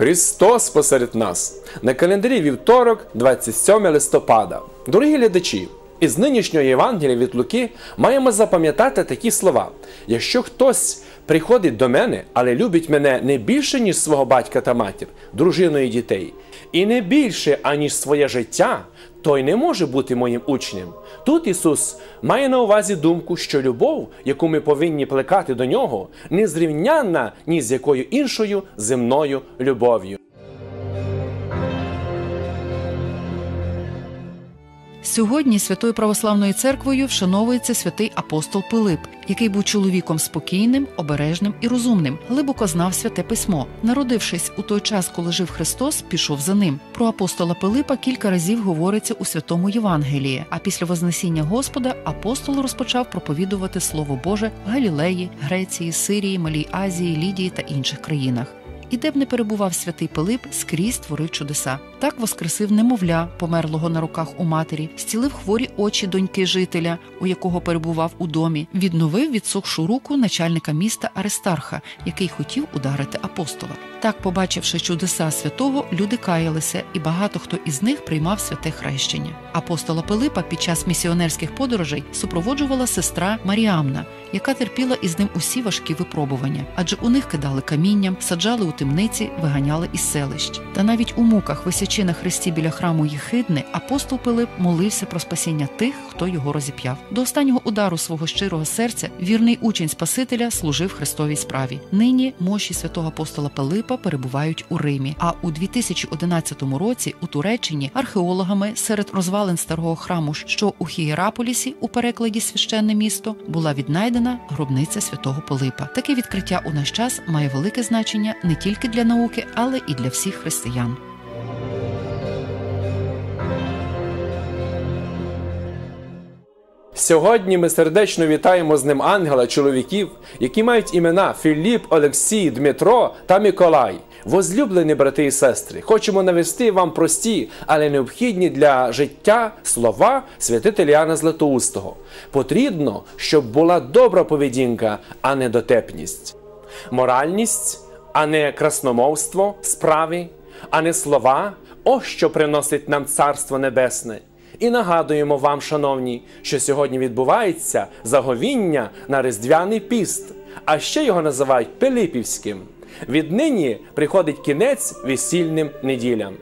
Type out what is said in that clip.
Христос посеред нас на календарі вівторок, 27 листопада. Дорогі глядачі, із нинішнього Євангелія від Луки маємо запам'ятати такі слова: якщо хтось приходить до мене, але любить мене не більше, ніж свого батька та матір, дружину і дітей, і не більше, аніж своє життя, той не може бути моїм учнем. Тут Ісус має на увазі думку, що любов, яку ми повинні плекати до нього, не зрівнянна ні з якою іншою земною любов'ю. Сьогодні Святою Православною церквою вшановується святий апостол Пилип, який був чоловіком спокійним, обережним і розумним, глибоко знав святе письмо. Народившись у той час, коли жив Христос, пішов за ним. Про апостола Пилипа кілька разів говориться у святому Євангелії. А після Вознесіння Господа апостол розпочав проповідувати Слово Боже Галілеї, Греції, Сирії, Малій Азії, Лідії та інших країнах. І де б не перебував святий Пилип, скрізь творив чудеса. Так воскресив немовля, померлого на руках у матері, зцілив хворі очі доньки жителя, у якого перебував у домі, відновив відсохшу руку начальника міста Аристарха, який хотів ударити апостола. Так, побачивши чудеса святого, люди каялися, і багато хто із них приймав святе хрещення. Апостола Пилипа під час місіонерських подорожей супроводжувала сестра Маріамна, яка терпіла із ним усі важкі випробування, адже у них кидали камінням, саджали у темниці, виганяли із селищ. Та навіть у муках, висячи на хресті біля храму Єхидни, апостол Пилип молився про спасіння тих, хто його розіп'яв. До останнього удару свого щирого серця вірний учень Спасителя служив Христовій справі. Нині мощі святого апостола Пилипа перебувають у Римі. А у 2011 році у Туреччині археологами серед розвалин старого храму, що у Хієраполісі, у перекладі священне місто, була віднайдена гробниця святого Пилипа. Таке відкриття у наш час має велике значення не тільки для науки, але і для всіх християн. Сьогодні ми сердечно вітаємо з ним ангела чоловіків, які мають імена Філіп, Олексій, Дмитро та Миколай. Возлюблені брати і сестри, хочемо навести вам прості, але необхідні для життя слова святителя Яна Златоустого. Потрібно, щоб була добра поведінка, а не дотепність, моральність, а не красномовство, справи, а не слова. Ось що приносить нам Царство Небесне. І нагадуємо вам, шановні, що сьогодні відбувається заговіння на Різдвяний піст, а ще його називають Пилипівським. Віднині приходить кінець весільним неділям.